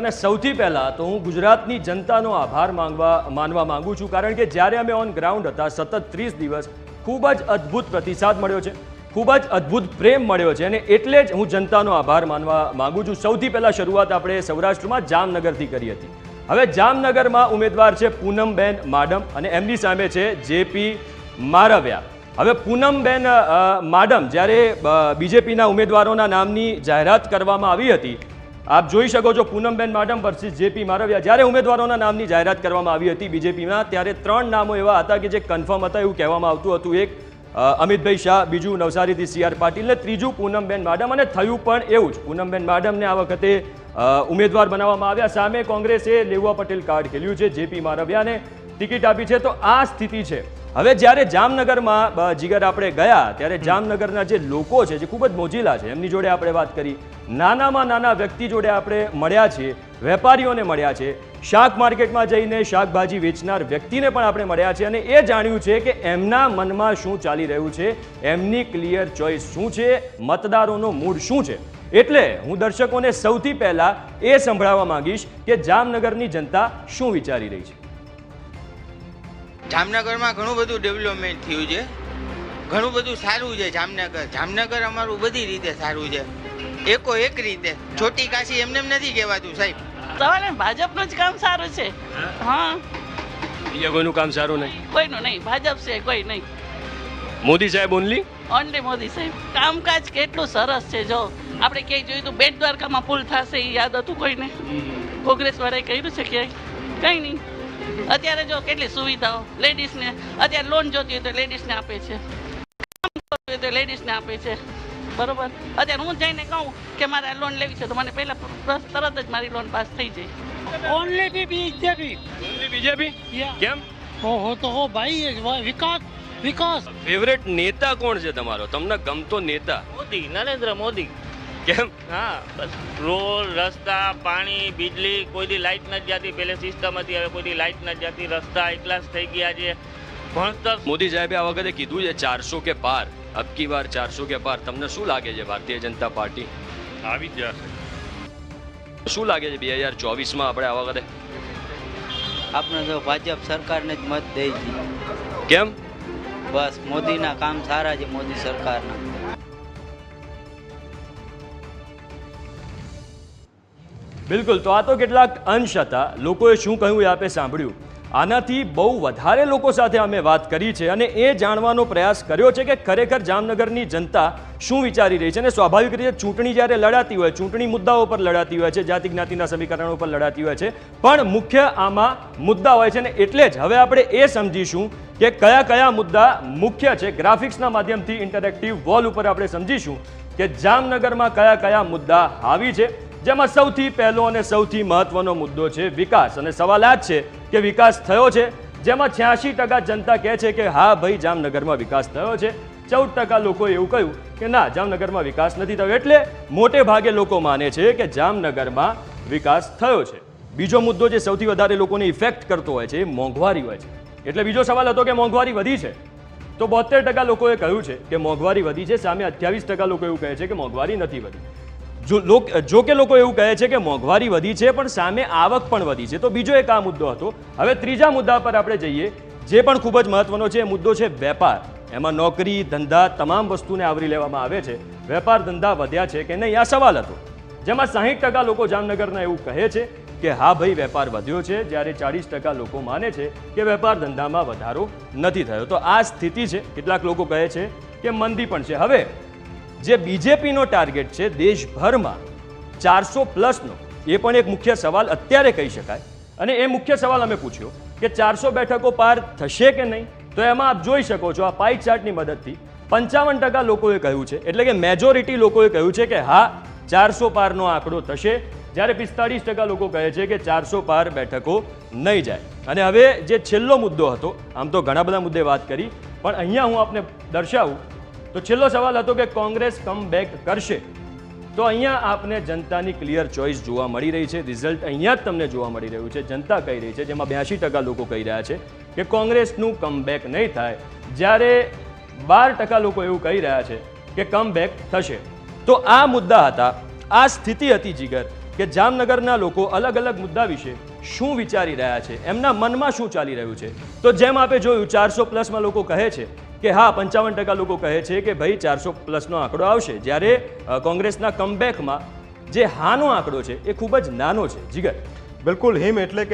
અને સૌથી પહેલાં તો હું ગુજરાતની જનતાનો આભાર માંગવા માનવા માંગુ છું, કારણ કે જ્યારે અમે ઓન ગ્રાઉન્ડ હતા, સતત ત્રીસ દિવસ ખૂબ જ અદ્ભુત પ્રતિસાદ મળ્યો છે, ખૂબ જ અદ્ભુત પ્રેમ મળ્યો છે અને એટલે જ હું જનતાનો આભાર માનવા માગું છું. સૌથી પહેલાં શરૂઆત આપણે સૌરાષ્ટ્રમાં જામનગરથી કરી હતી. હવે જામનગરમાં ઉમેદવાર છે પૂનમબેન માડમ અને એમની સામે છે જેપી મારવ્યા. હવે પૂનમબેન માડમ જ્યારે બીજેપીના ઉમેદવારોના નામની જાહેરાત કરવામાં આવી હતી આપ જોઈ શકો છો Poonamben madam versus JP Marvia. જ્યારે ઉમેદવારોના નામની જાહેરાત કરવામાં આવી હતી બીજેપીમાં, ત્યારે ત્રણ નામો એવા હતા કે જે કન્ફર્મ હતા એવું કહેવામાં આવતું હતું. એક અમિતભાઈ શાહ, બીજું નવસારીથી સી આર પાટીલ ને ત્રીજું પૂનમબેન માડમ અને થયું પણ એવું જ. પૂનમબેન માડમને આ વખતે ઉમેદવાર બનાવવામાં આવ્યા. સામે કોંગ્રેસે લેવા પટેલ કાર્ડ ખેલ્યું છે, જેપી મારવિયાને ટિકિટ આપી છે. તો આ સ્થિતિ છે. હવે જ્યારે જામનગરમાં જીગર આપણે ગયા, ત્યારે જામનગરના જે લોકો છે, જે ખૂબ જ મોજીલા છે, એમની જોડે આપણે વાત કરી. નાનામાં નાના વ્યક્તિ જોડે આપણે મળ્યા છીએ, વેપારીઓને મળ્યા છે. શાક માર્કેટમાં જઈને શાકભાજી વેચનાર વ્યક્તિને પણ આપણે મળ્યા છે અને એ જાણ્યું છે કે એમના મનમાં શું ચાલી રહ્યું છે, એમની ક્લિયર ચોઇસ શું છે, મતદારોનો મૂડ શું છે. એટલે હું દર્શકોને સૌથી પહેલા એ સંભળાવવા માંગીશ કે જામનગરની જનતા શું વિચારી રહી છે. જામનગરમાં ઘણું બધું ડેવલપમેન્ટ થયું છે. ઘણું બધું સારું છે જામનગર. જામનગર અમારું બધી રીતે સારું છે. એકો એક રીતે. છોટી કાશી એમને એમ નથી કહેવાતું સાહેબ. તમારે ભાજપનું જ કામ સારું છે. હા? બીજા કોઈનું કામ સારું નહીં? કોઈનું નહીં. ભાજપ છે કોઈ નહીં. મોદી સાહેબ ઓનલી ઓનલી મોદી સાહેબ. કામકાજ કેટલું સરસ છે જો. આપણે ક્યાંય જોયું તો બેટ દ્વારકામાં પુલ થશે એ યાદ હતું કોઈને? કોંગ્રેસ વાળાએ કર્યું છે ક્યાંય? કંઈ નહીં. અત્યારે જો કેટલી સુવિધાઓ લેડીઝને અત્યારે લોન જોતી હોય તો લેડીઝને આપે છે. કામ કરવું હોય તો લેડીઝને આપે છે. બરોબર? અત્યારે હું જઈને કહું કે મારે લોન લેવી છે તો મને પહેલાં તરત જ મારી લોન પાસ થઈ જાય. Only B BJP only BJP કેમ? ઓહો તો હો ભાઈ વિકાસ વિકાસ. ફેવરેટ નેતા કોણ છે તમારો? તમને ગમતો નેતા? મોદી નરેન્દ્ર મોદી. કેમ? હા બસ. રોડ રસ્તા પાણી વીજળી કોઈ દી લાઇટ નથી જતી. પહેલે સિસ્ટમ હતી હવે કોઈ દી લાઇટ નથી જતી. રસ્તા એકલા જ થઈ ગયા છે. ભણતર મોદી સાહેબે આ વખતે કીધું છે ચારસો કે પાર. અબકી વાર ચારસો કે પાર. તમને શું લાગે છે ભારતીય જનતા પાર્ટી? આવી જ જશે. શું લાગે છે બે હજાર ચોવીસમાં આપણે આ વખતે? આપણે તો ભાજપ સરકારને જ મત દઈ છીએ કેમ? બસ મોદીના કામ સારા છે મોદી સરકારના. બિલકુલ, તો આ તો કેટલાક અંશ હતા. લોકોએ શું કહ્યું એ આપે સાંભળ્યું. આનાથી બહુ વધારે લોકો સાથે અમે વાત કરી છે અને એ જાણવાનો પ્રયાસ કર્યો છે કે ખરેખર જામનગરની જનતા શું વિચારી રહી છે અને સ્વાભાવિક રીતે ચૂંટણી જ્યારે લડાતી હોય, ચૂંટણી મુદ્દાઓ પર લડાતી હોય છે, જાતિ જ્ઞાતિના સમીકરણો પર લડાતી હોય છે, પણ મુખ્ય આમાં મુદ્દા હોય છે ને એટલે જ હવે આપણે એ સમજીશું કે કયા કયા મુદ્દા મુખ્ય છે. ગ્રાફિક્સના માધ્યમથી ઇન્ટરેક્ટિવ વોલ ઉપર આપણે સમજીશું કે જામનગરમાં કયા કયા મુદ્દા આવી છે. જેમાં સૌથી પહેલો અને સૌથી મહત્વનો મુદ્દો છે વિકાસ. અને સવાલ આ જ છે કે વિકાસ થયો છે? જેમાં છ્યાસી ટકા જનતા કહે છે કે, હા ભાઈ, જામનગરમાં વિકાસ થયો છે. ચૌદ ટકા લોકોએ એવું કહ્યું કે, ના, જામનગરમાં વિકાસ નથી થયો. એટલે મોટે ભાગે લોકો માને છે કે, જામનગરમાં વિકાસ થયો છે. બીજો મુદ્દો જે સૌથી વધારે લોકોને ઇફેક્ટ કરતો હોય છે એ મોંઘવારી હોય છે. એટલે બીજો સવાલ હતો કે, મોંઘવારી વધી છે? તો બોતેર ટકા લોકોએ કહ્યું છે કે, મોંઘવારી વધી છે. સામે અઠ્યાવીસ ટકા લોકો એવું કહે છે કે, મોંઘવારી નથી વધી. જો કે લોકો એવું કહે છે કે મોંઘવારી વધી છે, પણ સામે આવક પણ વધી છે. તો બીજો એક આ મુદ્દો હતો. હવે ત્રીજા મુદ્દા પર આપણે જઈએ. જે પણ ખૂબ જ મહત્વનો છે, એ મુદ્દો છે વેપાર. એમાં નોકરી, ધંધા તમામ વસ્તુને આવરી લેવામાં આવે છે. વેપાર, ધંધા વધ્યા છે કે નહીં? આ સવાલ હતો. જેમાં સાહીઠ ટકા લોકો જામનગરના એવું કહે છે કે, હા ભાઈ, વેપાર વધ્યો છે. જ્યારે ચાળીસ ટકા લોકો માને છે કે, વેપાર ધંધામાં વધારો નથી થયો. તો આ સ્થિતિ છે. કેટલાક લોકો કહે છે કે, મંદી પણ છે. હવે જે બીજેપીનો ટાર્ગેટ છે દેશભરમાં ચારસો પ્લસનો, એ પણ એક મુખ્ય સવાલ અત્યારે કહી શકાય. અને એ મુખ્ય સવાલ અમે પૂછ્યો કે ચારસો બેઠકો પાર થશે કે નહીં? તો એમાં આપ જોઈ શકો છો આ પાઈ ચાર્ટની મદદથી પંચાવન ટકા લોકોએ કહ્યું છે, એટલે કે મેજોરિટી લોકોએ કહ્યું છે કે હા, ચારસો પારનો આંકડો થશે, જ્યારે પિસ્તાળીસ ટકા લોકો કહે છે કે ચારસો પાર બેઠકો નહીં જાય. અને હવે જે છેલ્લો મુદ્દો હતો, આમ તો ઘણા બધા મુદ્દે વાત કરી, પણ અહીંયા હું આપને દર્શાવું તો છેલ્લો સવાલ હતો કે કોંગ્રેસ કમ બેક કરશે? તો અહીંયા આપને જનતાની ક્લિયર ચોઇસ જોવા મળી રહી છે. રિઝલ્ટ અહીંયા જ તમને જોવા મળી રહ્યું છે. જનતા કહી રહી છે, જેમાં બ્યાસી ટકા લોકો કહી રહ્યા છે કે કોંગ્રેસનું કમબેક નહીં થાય. જ્યારે બાર ટકા લોકો એવું કહી રહ્યા છે કે કમબેક થશે. તો આ મુદ્દા હતા, આ સ્થિતિ હતી જીગર, કે જામનગરના લોકો અલગ અલગ મુદ્દા વિશે શું વિચારી રહ્યા છે? એમના મનમાં શું ચાલી રહ્યું છે? તો જેમ આપે જોયું, ચારસો પ્લસમાં લોકો કહે છે કે હા, પંચાવન ટકા લોકો કહે છે કે ભાઈ ચારસો પ્લસનો આંકડો આવશે. જ્યારે કોંગ્રેસના કમબેકમાં જે હાનો આંકડો છે એ ખૂબ જ નાનો છે. જીગર. બિલકુલ, હિમ એટલે કે